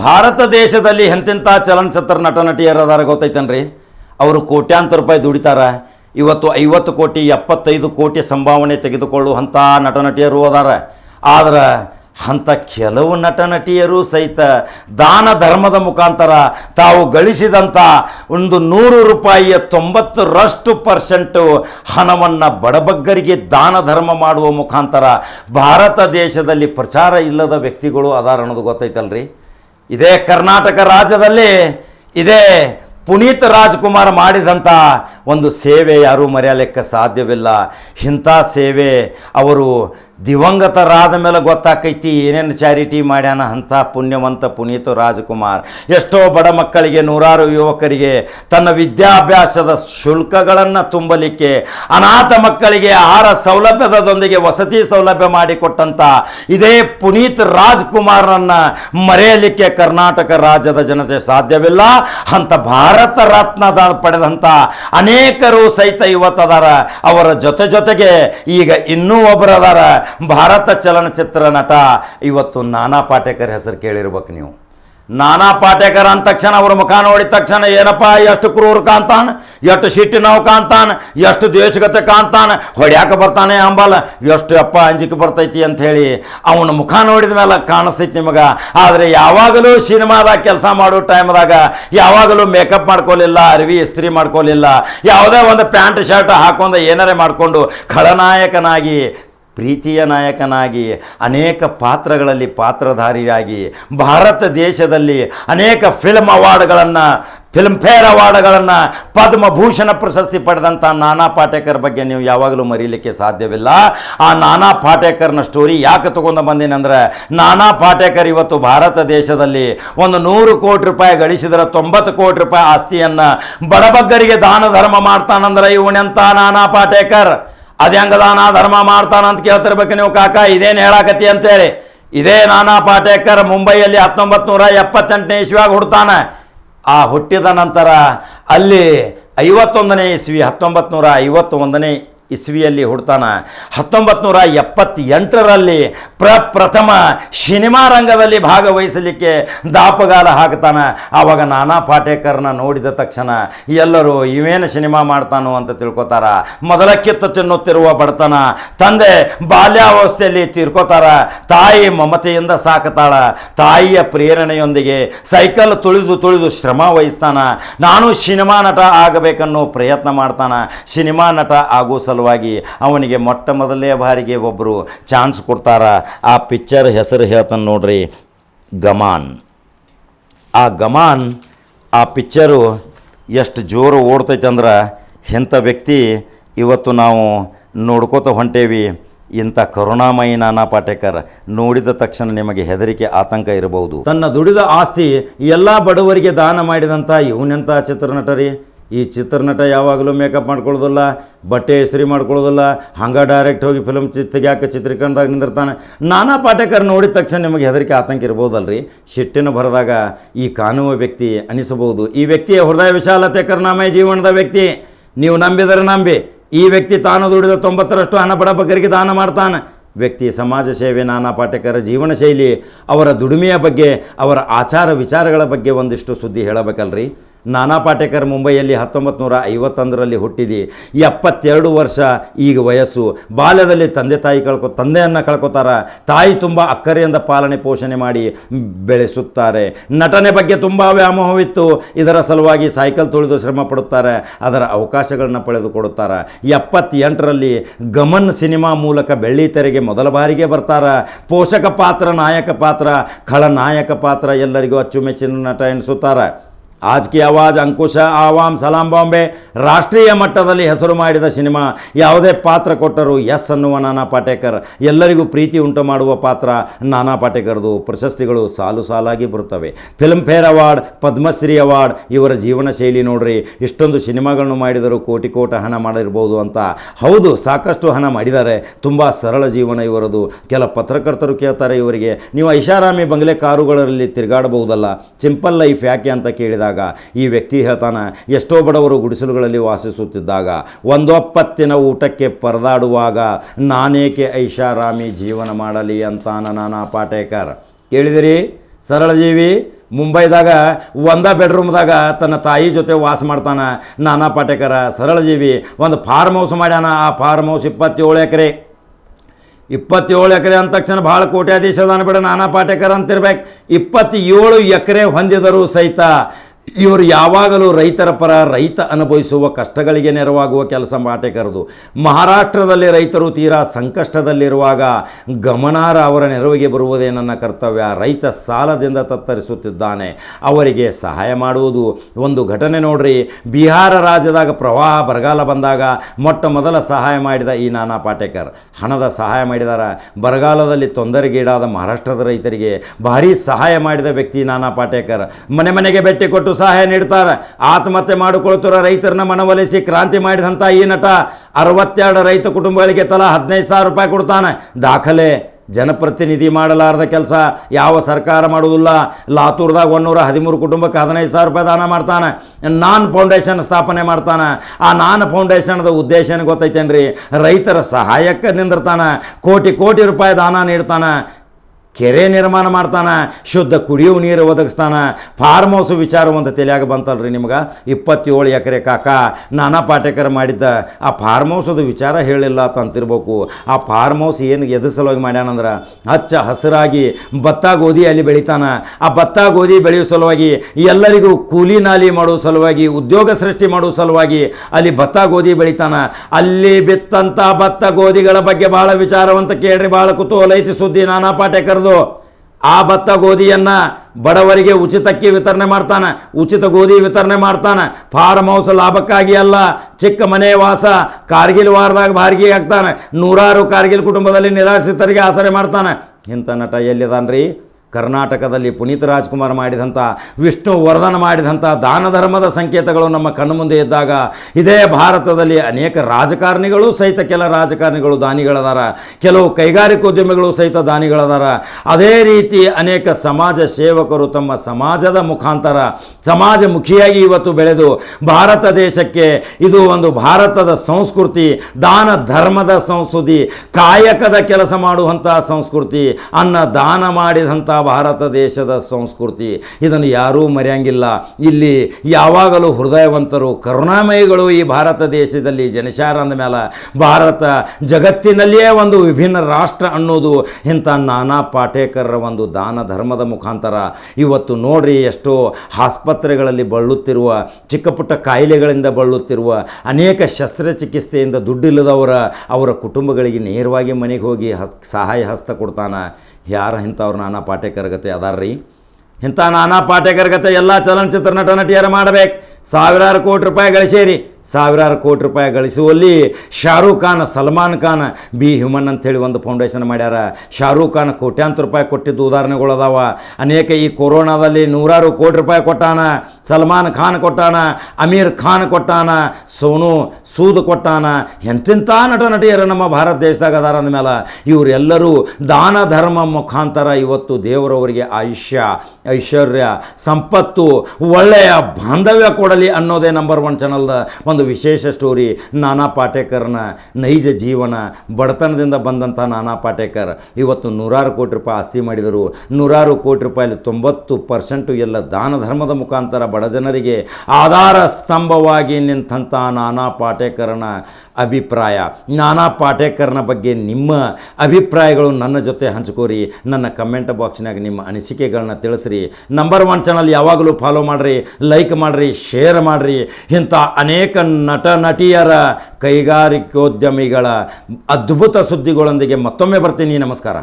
ಭಾರತ ದೇಶದಲ್ಲಿ ಎಂತೆಂಥ ಚಲನಚಿತ್ರ ನಟ ನಟಿಯರು ಅದಾರ ಗೊತ್ತೈತನ್ರಿ? ಅವರು ಕೋಟ್ಯಾಂತರ ರೂಪಾಯಿ ದುಡಿತಾರ. ಇವತ್ತು ಐವತ್ತು ಕೋಟಿ, ಎಪ್ಪತ್ತೈದು ಕೋಟಿ ಸಂಭಾವನೆ ತೆಗೆದುಕೊಳ್ಳುವಂಥ ನಟ ನಟಿಯರು ಅದಾರ. ಆದ್ರೆ ಅಂಥ ಕೆಲವು ನಟ ನಟಿಯರು ಸಹಿತ ದಾನ ಧರ್ಮದ ಮುಖಾಂತರ ತಾವು ಗಳಿಸಿದಂಥ ಒಂದು ನೂರು ರೂಪಾಯಿಯ ತೊಂಬತ್ತರಷ್ಟು ಪರ್ಸೆಂಟು ಹಣವನ್ನು ಬಡಬಗ್ಗರಿಗೆ ದಾನ ಧರ್ಮ ಮಾಡುವ ಮುಖಾಂತರ ಭಾರತ ದೇಶದಲ್ಲಿ ಪ್ರಚಾರ ಇಲ್ಲದ ವ್ಯಕ್ತಿಗಳು ಅದಾರ ಅನ್ನೋದು ಗೊತ್ತೈತಲ್ರಿ? ಇದೇ ಕರ್ನಾಟಕ ರಾಜ್ಯದಲ್ಲಿ ಇದೇ ಪುನೀತ್ ರಾಜ್ಕುಮಾರ್ ಮಾಡಿದಂಥ ಒಂದು ಸೇವೆ ಯಾರೂ ಮರೆಯಲಿಕ್ಕೆ ಸಾಧ್ಯವಿಲ್ಲ. ಇಂಥ ಸೇವೆ ಅವರು ದಿವಂಗತರಾದ ಮೇಲೆ ಗೊತ್ತಾಕೈತಿ, ಏನೇನು ಚಾರಿಟಿ ಮಾಡ್ಯಾನ ಅಂಥ ಪುಣ್ಯವಂತ ಪುನೀತ್ ರಾಜ್ಕುಮಾರ್. ಎಷ್ಟೋ ಬಡ ಮಕ್ಕಳಿಗೆ, ನೂರಾರು ಯುವಕರಿಗೆ ತನ್ನ ವಿದ್ಯಾಭ್ಯಾಸದ ಶುಲ್ಕಗಳನ್ನು ತುಂಬಲಿಕ್ಕೆ, ಅನಾಥ ಮಕ್ಕಳಿಗೆ ಆಹಾರ ಸೌಲಭ್ಯದೊಂದಿಗೆ ವಸತಿ ಸೌಲಭ್ಯ ಮಾಡಿಕೊಟ್ಟಂಥ ಇದೇ ಪುನೀತ್ ರಾಜ್ಕುಮಾರನ್ನು ಮರೆಯಲಿಕ್ಕೆ ಕರ್ನಾಟಕ ರಾಜ್ಯದ ಜನತೆ ಸಾಧ್ಯವಿಲ್ಲ. ಅಂತ ಭಾರತ ರತ್ನದ ಪಡೆದಂಥ ಅನೇಕರು ಸಹಿತ ಇವತ್ತದಾರ. ಅವರ ಜೊತೆ ಜೊತೆಗೆ ಈಗ ಇನ್ನೂ ಒಬ್ಬರದಾರ ಭಾರತ ಚಲನಚಿತ್ರ ನಟ. ಇವತ್ತು ನಾನಾ ಪಾಟೇಕರ್ ಹೆಸರು ಕೇಳಿರ್ಬೇಕು ನೀವು. ನಾನಾ ಪಾಟೇಕರ್ ಅಂದ ತಕ್ಷಣ ಅವ್ರ ಮುಖ ನೋಡಿದ ತಕ್ಷಣ ಏನಪ್ಪ, ಎಷ್ಟು ಕ್ರೂರ್ ಕಾಂತಾನ, ಎಷ್ಟು ಸಿಟ್ಟಿನವ್ ಕಾಂತಾನ, ಎಷ್ಟು ದ್ವೇಷಗತೆ ಕಾಂತಾನ, ಹೊಡ್ಯಾಕೆ ಬರ್ತಾನೆ ಅಂಬಲ್ಲ ಎಷ್ಟು ಅಪ್ಪ ಅಂಜಿಕೆ ಬರ್ತೈತಿ ಅಂತ ಹೇಳಿ ಅವನ ಮುಖ ನೋಡಿದ ಮೇಲೆ ಕಾಣಿಸ್ತೈತಿ ನಿಮಗೆ. ಆದರೆ ಯಾವಾಗಲೂ ಸಿನಿಮಾದಾಗ ಕೆಲಸ ಮಾಡೋ ಟೈಮ್ದಾಗ ಯಾವಾಗಲೂ ಮೇಕಪ್ ಮಾಡ್ಕೊಲಿಲ್ಲ, ಅರಿವಿ ಇಸ್ತ್ರಿ ಮಾಡ್ಕೊಲಿಲ್ಲ, ಯಾವುದೇ ಒಂದು ಪ್ಯಾಂಟ್, ಶರ್ಟ್ ಹಾಕೊಂಡು ಏನಾರೇ ಮಾಡಿಕೊಂಡು ಖಳನಾಯಕನಾಗಿ ಪ್ರೀತಿಯ ನಾಯಕನಾಗಿ, ಅನೇಕ ಪಾತ್ರಗಳಲ್ಲಿ ಪಾತ್ರಧಾರಿಯಾಗಿ, ಭಾರತ ದೇಶದಲ್ಲಿ ಅನೇಕ ಫಿಲ್ಮ್ ಅವಾರ್ಡ್ಗಳನ್ನು ಫಿಲ್ಮ್ಫೇರ್ ಅವಾರ್ಡ್ಗಳನ್ನು ಪದ್ಮಭೂಷಣ ಪ್ರಶಸ್ತಿ ಪಡೆದಂಥ ನಾನಾ ಪಾಟೇಕರ್ ಬಗ್ಗೆ ನೀವು ಯಾವಾಗಲೂ ಮರೀಲಿಕ್ಕೆ ಸಾಧ್ಯವಿಲ್ಲ. ಆ ನಾನಾ ಪಾಟೇಕರ್ನ ಸ್ಟೋರಿ ಯಾಕೆ ತಗೊಂಡು ಬಂದೀನಂದ್ರೆ, ನಾನಾ ಪಾಟೇಕರ್ ಇವತ್ತು ಭಾರತ ದೇಶದಲ್ಲಿ ಒಂದು ನೂರು ಕೋಟಿ ರೂಪಾಯಿ ಗಳಿಸಿದ್ರೆ ತೊಂಬತ್ತು ಕೋಟಿ ರೂಪಾಯಿ ಆಸ್ತಿಯನ್ನು ಬಡಬಗ್ಗರಿಗೆ ದಾನ ಧರ್ಮ ಮಾಡ್ತಾನಂದ್ರೆ ಇವನೆಂಥ ನಾನಾ ಪಾಟೇಕರ್? ಅದು ಹೆಂಗ ನಾ ಧರ್ಮ ಮಾಡ್ತಾನ ಅಂತ ಕೇಳ್ತಿರ್ಬೇಕು ನೀವು ಕಾಕ. ಇದೇನು ಹೇಳಾಕತಿ ಅಂತೇಳಿ. ಇದೇ ನಾನಾ ಪಾಟೇಕರ್ ಮುಂಬೈಯಲ್ಲಿ ಹತ್ತೊಂಬತ್ತು ನೂರ ಎಪ್ಪತ್ತೆಂಟನೇ ಇಸ್ವಿಯಾಗ ಹುಡ್ತಾನೆ. ಆ ಹುಟ್ಟಿದ ನಂತರ ಅಲ್ಲಿ ಐವತ್ತೊಂದನೇ ಇಸ್ವಿ ಹತ್ತೊಂಬತ್ತು ನೂರ ಐವತ್ತೊಂದನೇ ಇಸ್ವಿಯಲ್ಲಿ ಹುಡ್ತಾನ. ಹತ್ತೊಂಬತ್ತು ನೂರ ಎಪ್ಪತ್ತೆಂಟರಲ್ಲಿ ಪ್ರಪ್ರಥಮ ಸಿನಿಮಾ ರಂಗದಲ್ಲಿ ಭಾಗವಹಿಸಲಿಕ್ಕೆ ದಾಪಗಾಲ ಹಾಕ್ತಾನ. ಆವಾಗ ನಾನಾ ಪಾಟೇಕರ್ನ ನೋಡಿದ ತಕ್ಷಣ ಎಲ್ಲರೂ ಇವೇನು ಸಿನಿಮಾ ಮಾಡ್ತಾನೋ ಅಂತ ತಿಳ್ಕೊತಾರ. ಮೊದಲ ಕಿತ್ತು ತಿನ್ನುತ್ತಿರುವ ಬಡತನ, ತಂದೆ ಬಾಲ್ಯಾವಸ್ಥೆಯಲ್ಲಿ ತೀರ್ಕೋತಾರ. ತಾಯಿ ಮಮತೆಯಿಂದ ಸಾಕತಾಳ. ತಾಯಿಯ ಪ್ರೇರಣೆಯೊಂದಿಗೆ ಸೈಕಲ್ ತುಳಿದು ತುಳಿದು ಶ್ರಮ ವಹಿಸ್ತಾನ. ನಾನು ಸಿನಿಮಾ ನಟ ಆಗಬೇಕನ್ನೋ ಪ್ರಯತ್ನ ಮಾಡ್ತಾನ. ಸಿನಿಮಾ ನಟ ಆಗೋ ಅವನಿಗೆ ಮೊಟ್ಟ ಮೊದಲನೇ ಬಾರಿಗೆ ಒಬ್ಬರು ಚಾನ್ಸ್ ಕೊಡ್ತಾರ. ಆ ಪಿಕ್ಚರ್ ಹೆಸರು ಹೇಳ್ತಾನೆ ನೋಡ್ರಿ. ಗಮಾನ್. ಆ ಗಮಾನ್, ಆ ಪಿಕ್ಚರು ಎಷ್ಟು ಜೋರು ಓಡ್ತೈತೆ ಅಂದ್ರೆ ಇಂಥ ವ್ಯಕ್ತಿ ಇವತ್ತು ನಾವು ನೋಡ್ಕೋತ ಹೊಂಟೇವಿ. ಇಂಥ ಕರುಣಾಮಯಿ ನಾನಾ ಪಾಟೇಕರ್ ನೋಡಿದ ತಕ್ಷಣ ನಿಮಗೆ ಹೆದರಿಕೆ, ಆತಂಕ ಇರಬಹುದು. ತನ್ನ ದುಡಿದ ಆಸ್ತಿ ಎಲ್ಲ ಬಡವರಿಗೆ ದಾನ ಮಾಡಿದಂಥ ಇವನೆಂಥ ಚಿತ್ರನಟರಿ? ಈ ಚಿತ್ರನಟ ಯಾವಾಗಲೂ ಮೇಕಪ್ ಮಾಡ್ಕೊಳ್ಳೋದಿಲ್ಲ, ಬಟ್ಟೆ ಹೆಸರಿ ಮಾಡ್ಕೊಳ್ಳೋದಿಲ್ಲ, ಹಂಗೆ ಡೈರೆಕ್ಟ್ ಹೋಗಿ ಫಿಲಮ್ ಚಿ ತೆಗ್ಯಾಕೆ ಚಿತ್ರೀಕರಣದಾಗ ನಿಂದಿರ್ತಾನೆ. ನಾನಾ ಪಾಠಕರ್ ನೋಡಿದ ತಕ್ಷಣ ನಿಮಗೆ ಹೆದರಿಕೆ ಆತಂಕ ಇರ್ಬೋದಲ್ರಿ? ಶಿಟ್ಟಿನ ಬರೆದಾಗ ಈ ಕಾಣುವ ವ್ಯಕ್ತಿ ಅನಿಸಬಹುದು. ಈ ವ್ಯಕ್ತಿಯ ಹೃದಯ ವಿಶಾಲತೆ ಕರ್ನಾಮಯ ಜೀವನದ ವ್ಯಕ್ತಿ. ನೀವು ನಂಬಿದರೆ ನಂಬಿ. ಈ ವ್ಯಕ್ತಿ ತಾನು ದುಡಿದ ತೊಂಬತ್ತರಷ್ಟು ಹಣ ಬಡ ಬಗ್ಗರಿಗೆ ದಾನ ಮಾಡ್ತಾನೆ. ವ್ಯಕ್ತಿ ಸಮಾಜ ಸೇವೆ ನಾನಾ ಪಾಠಕರ ಜೀವನ ಶೈಲಿ, ಅವರ ದುಡಿಮೆಯ ಬಗ್ಗೆ, ಅವರ ಆಚಾರ ವಿಚಾರಗಳ ಬಗ್ಗೆ ಒಂದಿಷ್ಟು ಸುದ್ದಿ ಹೇಳಬೇಕಲ್ರಿ? ನಾನಾ ಪಾಟೇಕರ್ ಮುಂಬೈಯಲ್ಲಿ ಹತ್ತೊಂಬತ್ತು ನೂರ ಐವತ್ತೊಂದರಲ್ಲಿ ಹುಟ್ಟಿದಿ. ಎಪ್ಪತ್ತೆರಡು ವರ್ಷ ಈಗ ವಯಸ್ಸು. ಬಾಲ್ಯದಲ್ಲಿ ತಂದೆ ತಾಯಿ ಕಳ್ಕೊ, ತಂದೆಯನ್ನು ಕಳ್ಕೊತಾರ. ತಾಯಿ ತುಂಬ ಅಕ್ಕರೆಯಿಂದ ಪಾಲನೆ ಪೋಷಣೆ ಮಾಡಿ ಬೆಳೆಸುತ್ತಾರೆ. ನಟನೆ ಬಗ್ಗೆ ತುಂಬ ವ್ಯಾಮೋಹವಿತ್ತು. ಇದರ ಸಲುವಾಗಿ ಸೈಕಲ್ ತುಳಿದು ಶ್ರಮ ಪಡುತ್ತಾರೆ. ಅದರ ಅವಕಾಶಗಳನ್ನು ಪಡೆದುಕೊಡುತ್ತಾರೆ ಎಪ್ಪತ್ತೆಂಟರಲ್ಲಿ ಗಮನ್ ಸಿನಿಮಾ ಮೂಲಕ ಬೆಳ್ಳಿ ತೆರೆಗೆ ಮೊದಲ ಬಾರಿಗೆ ಬರ್ತಾರ. ಪೋಷಕ ಪಾತ್ರ, ನಾಯಕ ಪಾತ್ರ, ಖಳನಾಯಕ ಪಾತ್ರ ಎಲ್ಲರಿಗೂ ಅಚ್ಚುಮೆಚ್ಚಿನ ನಟ ಎನಿಸುತ್ತಾರೆ. ಆಜ್ ಕಿ ಆವಾಜ್, ಅಂಕುಶ, ಆವಾಮ್, ಸಲಾಂ ಬಾಂಬೆ ರಾಷ್ಟ್ರೀಯ ಮಟ್ಟದಲ್ಲಿ ಹೆಸರು ಮಾಡಿದ ಸಿನಿಮಾ. ಯಾವುದೇ ಪಾತ್ರ ಕೊಟ್ಟರು ಎಸ್ ಅನ್ನುವ ನಾನಾ ಪಾಟೇಕರ್. ಎಲ್ಲರಿಗೂ ಪ್ರೀತಿ ಉಂಟು ಮಾಡುವ ಪಾತ್ರ ನಾನಾ ಪಾಟೇಕರ್ದು. ಪ್ರಶಸ್ತಿಗಳು ಸಾಲು ಸಾಲಾಗಿ ಬರುತ್ತವೆ. ಫಿಲ್ಮ್ಫೇರ್ ಅವಾರ್ಡ್, ಪದ್ಮಶ್ರೀ ಅವಾರ್ಡ್, ಇವರ ಜೀವನ ಶೈಲಿ ನೋಡ್ರಿ. ಇಷ್ಟೊಂದು ಸಿನಿಮಾಗಳನ್ನು ಮಾಡಿದರು ಕೋಟಿ ಕೋಟಿ ಹಣ ಮಾಡಿರ್ಬೋದು ಅಂತ. ಹೌದು, ಸಾಕಷ್ಟು ಹಣ ಮಾಡಿದ್ದಾರೆ. ತುಂಬ ಸರಳ ಜೀವನ ಇವರದು. ಕೆಲ ಪತ್ರಕರ್ತರು ಕೇಳ್ತಾರೆ ಇವರಿಗೆ, ನೀವು ಐಷಾರಾಮಿ ಬಂಗ್ಲೆ ಕಾರುಗಳಲ್ಲಿ ತಿರುಗಾಡಬಹುದಲ್ಲ? ಸಿಂಪಲ್ ಲೈಫ್ ಯಾಕೆ? ಅಂತ ಕೇಳಿದಾಗ ಈ ವ್ಯಕ್ತಿ ಹೇಳ್ತಾನೆ, ಎಷ್ಟೋ ಬಡವರು ಗುಡಿಸಲುಗಳಲ್ಲಿ ವಾಸಿಸುತ್ತಿದ್ದಾಗ, ಒಂದೊಪ್ಪತ್ತಿನ ಊಟಕ್ಕೆ ಪರದಾಡುವಾಗ, ನಾನೇಕೆ ಐಷಾರಾಮಿ ಜೀವನ ಮಾಡಲಿ ಅಂತಾನ ನಾನಾ ಪಾಟೇಕರ್. ಕೇಳಿದಿರಿ, ಸರಳ ಜೀವಿ, ಮುಂಬೈದಾಗ, ಒಂದ ಬೆಡ್ರೂಮ್ದಾಗ ತನ್ನ ತಾಯಿ ಜೊತೆ ವಾಸ ಮಾಡ್ತಾನೆ ನಾನಾ ಪಾಟೇಕರ. ಸರಳ ಜೀವಿ, ಒಂದು ಫಾರ್ಮ್ ಹೌಸ್ ಮಾಡ್ಯಾನ, ಆ ಫಾರ್ಮ್ ಹೌಸ್ ಇಪ್ಪತ್ತೇಳು ಎಕರೆ. ಇಪ್ಪತ್ತೇಳು ಎಕರೆ ಅಂದ ತಕ್ಷಣ ಭಾಳ ಕೋಟ್ಯಾಧೀಶ ಅದಾನ ಬಿಡ ನಾನಾ ಪಾಟೇಕರ್ ಅಂತಿರ್ಬೇಕು. ಇಪ್ಪತ್ತೇಳು ಎಕರೆ ಹೊಂದಿದರು ಸಹಿತ ಇವರು ಯಾವಾಗಲೂ ರೈತರ ಪರ ರೈತ ಅನುಭವಿಸುವ ಕಷ್ಟಗಳಿಗೆ ನೆರವಾಗುವ ಕೆಲಸ ಮಾಟೇಕರದು ಮಹಾರಾಷ್ಟ್ರದಲ್ಲಿ ರೈತರು ತೀರಾ ಸಂಕಷ್ಟದಲ್ಲಿರುವಾಗ ಗಮನಾರ ಅವರ ನೆರವಿಗೆ ಬರುವುದೇ ನನ್ನ ಕರ್ತವ್ಯ. ರೈತ ಸಾಲದಿಂದ ತತ್ತರಿಸುತ್ತಿದ್ದಾನೆ. ಅವರಿಗೆ ಸಹಾಯ ಮಾಡುವುದು ಒಂದು ಘಟನೆ ನೋಡ್ರಿ. ಬಿಹಾರ ರಾಜ್ಯದಾಗ ಪ್ರವಾಹ ಬರಗಾಲ ಬಂದಾಗ ಮೊಟ್ಟ ಮೊದಲ ಸಹಾಯ ಮಾಡಿದ ಈ ನಾನಾ ಪಾಟೇಕರ್. ಹಣದ ಸಹಾಯ ಮಾಡಿದಾರ. ಬರಗಾಲದಲ್ಲಿ ತೊಂದರೆಗೀಡಾದ ಮಹಾರಾಷ್ಟ್ರದ ರೈತರಿಗೆ ಭಾರೀ ಸಹಾಯ ಮಾಡಿದ ವ್ಯಕ್ತಿ ನಾನಾ ಪಾಟೇಕರ್. ಮನೆ ಮನೆಗೆ ಭೇಟಿ ಕೊಟ್ಟು ಸಹಾಯ ನೀಡ್ತಾರೆ. ಆತ್ಮಹತ್ಯೆ ಮಾಡಿಕೊಳ್ತಿರೋ ರೈತರನ್ನ ಮನವೊಲಿಸಿ ಕ್ರಾಂತಿ ಮಾಡಿದಂಥ ಈ ನಟ ಅರವತ್ತೆರಡು ರೈತ ಕುಟುಂಬಗಳಿಗೆ ತಲಾ ಹದಿನೈದು ಸಾವಿರ ರೂಪಾಯಿ ಕೊಡ್ತಾನೆ. ದಾಖಲೆ ಜನಪ್ರತಿನಿಧಿ ಮಾಡಲಾರದ ಕೆಲಸ ಯಾವ ಸರ್ಕಾರ ಮಾಡುವುದಿಲ್ಲ. ಲಾತೂರ್ದಾಗ ಒನ್ನೂರ ಹದಿಮೂರು ಕುಟುಂಬಕ್ಕೆ ಹದಿನೈದು ಸಾವಿರ ರೂಪಾಯಿ ದಾನ ಮಾಡ್ತಾನೆ. ನಾನ್ ಫೌಂಡೇಶನ್ ಸ್ಥಾಪನೆ ಮಾಡ್ತಾನೆ. ಆ ನಾನ್ ಫೌಂಡೇಶನ್ದ ಉದ್ದೇಶ ಏನು ಗೊತ್ತೈತೇನ್ರಿ? ರೈತರ ಸಹಾಯಕ್ಕೆ ನಿಂದಿರ್ತಾನೆ. ಕೋಟಿ ಕೋಟಿ ರೂಪಾಯಿ ದಾನ ನೀಡ್ತಾನೆ. ಕೆರೆ ನಿರ್ಮಾಣ ಮಾಡ್ತಾನೆ, ಶುದ್ಧ ಕುಡಿಯುವ ನೀರು ಒದಗಿಸ್ತಾನ ಫಾರ್ಮ್ ಹೌಸ್ ವಿಚಾರ ಒಂದು ತಲೆಯಾಗ ಬಂತಲ್ರಿ ನಿಮ್ಗೆ? ಇಪ್ಪತ್ತೇಳು ಎಕರೆ ಕಾಕ, ನಾನಾ ಪಾಟೇಕರ್ ಮಾಡಿದ್ದ, ಆ ಫಾರ್ಮ್ ಹೌಸದು ವಿಚಾರ ಹೇಳಿಲ್ಲ ಅಂತ ಅಂತಿರ್ಬೇಕು. ಆ ಫಾರ್ಮ್ ಹೌಸ್ ಏನು ಎದು ಸಲುವಾಗಿ ಮಾಡ್ಯಾನಂದ್ರೆ, ಹಚ್ಚ ಹಸಿರಾಗಿ ಭತ್ತ ಗೋಧಿ ಅಲ್ಲಿ ಬೆಳೀತಾನ. ಆ ಭತ್ತ ಗೋಧಿ ಬೆಳೆಯೋ ಸಲುವಾಗಿ ಎಲ್ಲರಿಗೂ ಕೂಲಿ ನಾಲಿ ಮಾಡೋ ಸಲುವಾಗಿ, ಉದ್ಯೋಗ ಸೃಷ್ಟಿ ಮಾಡೋ ಸಲುವಾಗಿ ಅಲ್ಲಿ ಭತ್ತ ಗೋಧಿ ಬೆಳೀತಾನ. ಅಲ್ಲಿ ಬಿತ್ತಂಥ ಭತ್ತ ಗೋಧಿಗಳ ಬಗ್ಗೆ ಭಾಳ ವಿಚಾರವಂತ ಕೇಳ್ರಿ, ಭಾಳ ಕುತೂಹಲ ಐತಿ ಸುದ್ದಿ ನಾನಾ ಪಾಟೇಕರ್ದು ಆ ಭತ್ತ ಗೋಧಿಯನ್ನು ಬಡವರಿಗೆ ಉಚಿತಕ್ಕೆ ವಿತರಣೆ ಮಾಡ್ತಾನೆ, ಉಚಿತ ಗೋಧಿ ವಿತರಣೆ ಮಾಡ್ತಾನೆ. ಫಾರ್ಮ್ ಹೌಸ್ ಲಾಭಕ್ಕಾಗಿ ಅಲ್ಲ, ಚಿಕ್ಕ ಮನೆ ವಾಸ, ಕಾರ್ಗಿಲ್ ವಾರದಾಗ ಬಾರಿಗೆ ಆಗ್ತಾನೆ ನೂರಾರು ಕಾರ್ಗಿಲ್ ಕುಟುಂಬದಲ್ಲಿ ನಿರಾಶ್ರಿತರಿಗೆ ಆಸರೆ ಮಾಡ್ತಾನೆ. ಇಂಥ ನಟ ಎಲ್ಲಿದಾನ್ರಿ? ಕರ್ನಾಟಕದಲ್ಲಿ ಪುನೀತ್ ರಾಜ್ಕುಮಾರ್ ಮಾಡಿದಂಥ, ವಿಷ್ಣು ವರ್ಧನ ಮಾಡಿದಂಥ ದಾನ ಧರ್ಮದ ಸಂಕೇತಗಳು ನಮ್ಮ ಕಣ್ಣು ಮುಂದೆ ಇದ್ದಾಗ ಇದೇ ಭಾರತದಲ್ಲಿ ಅನೇಕ ರಾಜಕಾರಣಿಗಳು ಸಹಿತ ಕೆಲ ರಾಜಕಾರಣಿಗಳು ದಾನಿಗಳದಾರ, ಕೆಲವು ಕೈಗಾರಿಕೋದ್ಯಮಿಗಳು ಸಹಿತ ದಾನಿಗಳದಾರ. ಅದೇ ರೀತಿ ಅನೇಕ ಸಮಾಜ ಸೇವಕರು ತಮ್ಮ ಸಮಾಜದ ಮುಖಾಂತರ, ಸಮಾಜಮುಖಿಯಾಗಿ ಇವತ್ತು ಬೆಳೆದು ಭಾರತ ದೇಶಕ್ಕೆ ಇದು ಒಂದು ಭಾರತದ ಸಂಸ್ಕೃತಿ ದಾನ ಧರ್ಮದ ಸಂಸ್ಕೃತಿ, ಕಾಯಕದ ಕೆಲಸ ಮಾಡುವಂಥ ಸಂಸ್ಕೃತಿ, ಅನ್ನ ದಾನ ಮಾಡಿದಂಥ ಭಾರತ ದೇಶದ ಸಂಸ್ಕೃತಿ. ಇದನ್ನು ಯಾರೂ ಮರೆಯಂಗಿಲ್ಲ. ಇಲ್ಲಿ ಯಾವಾಗಲೂ ಹೃದಯವಂತರು, ಕರುಣಾಮಯಿಗಳು ಈ ಭಾರತ ದೇಶದಲ್ಲಿ ಜನಶಾರ ಅಂದ ಮೇಲೆ ಭಾರತ ಜಗತ್ತಿನಲ್ಲಿಯೇ ಒಂದು ವಿಭಿನ್ನ ರಾಷ್ಟ್ರ ಅನ್ನೋದು ಇಂಥ ನಾನಾ ಪಾಟೇಕರ್ರ ಒಂದು ದಾನ ಧರ್ಮದ ಮುಖಾಂತರ. ಇವತ್ತು ನೋಡ್ರಿ ಎಷ್ಟೋ ಆಸ್ಪತ್ರೆಗಳಲ್ಲಿ ಬಳಲುತ್ತಿರುವ, ಚಿಕ್ಕ ಪುಟ್ಟ ಕಾಯಿಲೆಗಳಿಂದ ಬಳಲುತ್ತಿರುವ, ಅನೇಕ ಶಸ್ತ್ರಚಿಕಿತ್ಸೆಯಿಂದ ದುಡ್ಡಿಲ್ಲದವರ, ಅವರ ಕುಟುಂಬಗಳಿಗೆ ನೇರವಾಗಿ ಮನೆಗೆ ಹೋಗಿ ಹಸ್ ಸಹಾಯ ಹಸ್ತ ಕೊಡ್ತಾನೆ. ಯಾರ ಇಂಥವ್ರು ನಾನಾ ಪಾಟೇಕರ್? ಗತೆ ಅದಾರ್ರಿ. ಇಂಥ ನಾನಾ ಪಾಟೇಕರ್ ಗತೆ ಎಲ್ಲ ಚಲನಚಿತ್ರ ನಟ ನಟಿಯರು ಮಾಡಬೇಕು. ಸಾವಿರಾರು ಕೋಟಿ ರೂಪಾಯಿ ಗಳಿಸೇರಿ. ಸಾವಿರಾರು ಕೋಟಿ ರೂಪಾಯಿ ಗಳಿಸುವಲ್ಲಿ ಶಾರುಖ್ ಖಾನ್, ಸಲ್ಮಾನ್ ಖಾನ್, ಬಿ ಹ್ಯೂಮನ್ ಅಂಥೇಳಿ ಒಂದು ಫೌಂಡೇಶನ್ ಮಾಡ್ಯಾರ. ಶಾರುಖ್ ಖಾನ್ ಕೋಟ್ಯಾಂತರ ರೂಪಾಯಿ ಕೊಟ್ಟಿದ್ದು ಉದಾಹರಣೆಗಳದಾವ ಅನೇಕ ಈ ಕೊರೋನಾದಲ್ಲಿ ನೂರಾರು ಕೋಟಿ ರೂಪಾಯಿ ಕೊಟ್ಟಾನ. ಸಲ್ಮಾನ್ ಖಾನ್ ಕೊಟ್ಟಾನ, ಅಮೀರ್ ಖಾನ್ ಕೊಟ್ಟಾನ, ಸೋನು ಸೂದ್ ಕೊಟ್ಟಾನ. ಎಂತೆಂಥ ನಟ ನಟಿಯರು ನಮ್ಮ ಭಾರತ ದೇಶದಾಗ ಅದಾರ ಅಂದಮೇಲೆ ಇವರೆಲ್ಲರೂ ದಾನ ಧರ್ಮ ಮುಖಾಂತರ ಇವತ್ತು ದೇವರವರಿಗೆ ಆಯುಷ್ಯ, ಐಶ್ವರ್ಯ, ಸಂಪತ್ತು, ಒಳ್ಳೆಯ ಬಾಂಧವ್ಯ ಕೊಡಲಿ ಅನ್ನೋದೇ ನಂಬರ್ ಒನ್ ಚಾನಲ್ದ ಒಂದು ವಿಶೇಷ ಸ್ಟೋರಿ ನಾನಾ ಪಾಟೇಕರ್ನ ನೈಜ ಜೀವನ, ಬಡತನದಿಂದ ಬಂದಂಥ ನಾನಾ ಪಾಟೇಕರ್. ಇವತ್ತು ನೂರಾರು ಕೋಟಿ ರೂಪಾಯಿ ಆಸ್ತಿ ಮಾಡಿದರು. ನೂರಾರು ಕೋಟಿ ರೂಪಾಯಲ್ಲಿ ತೊಂಬತ್ತು ಪರ್ಸೆಂಟು ಎಲ್ಲ ದಾನ ಧರ್ಮದ ಮುಖಾಂತರ ಬಡ ಜನರಿಗೆ ಆಧಾರ ಸ್ತಂಭವಾಗಿ ನಿಂತಹ ನಾನಾ ಪಾಟೇಕರ್ನ ಅಭಿಪ್ರಾಯ. ನಾನಾ ಪಾಟೇಕರ್ನ ಬಗ್ಗೆ ನಿಮ್ಮ ಅಭಿಪ್ರಾಯಗಳು ನನ್ನ ಜೊತೆ ಹಂಚ್ಕೋರಿ. ನನ್ನ ಕಮೆಂಟ್ ಬಾಕ್ಸ್ನಾಗ ನಿಮ್ಮ ಅನಿಸಿಕೆಗಳನ್ನ ತಿಳಿಸ್ರಿ. ನಂಬರ್ ಒನ್ ಚಾನಲ್ ಯಾವಾಗಲೂ ಫಾಲೋ ಮಾಡಿರಿ ಲೈಕ್ ಮಾಡಿರಿ ಶೇರ್ ಮಾಡಿರಿ. ಇಂಥ ಅನೇಕ ನಟ ನಟಿಯರ ಕೈಗಾರಿಕೋದ್ಯಮಿಗಳ ಅದ್ಭುತ ಸುದ್ದಿಗಳೊಂದಿಗೆ ಮತ್ತೊಮ್ಮೆ ಬರ್ತೀನಿ. ನಮಸ್ಕಾರ.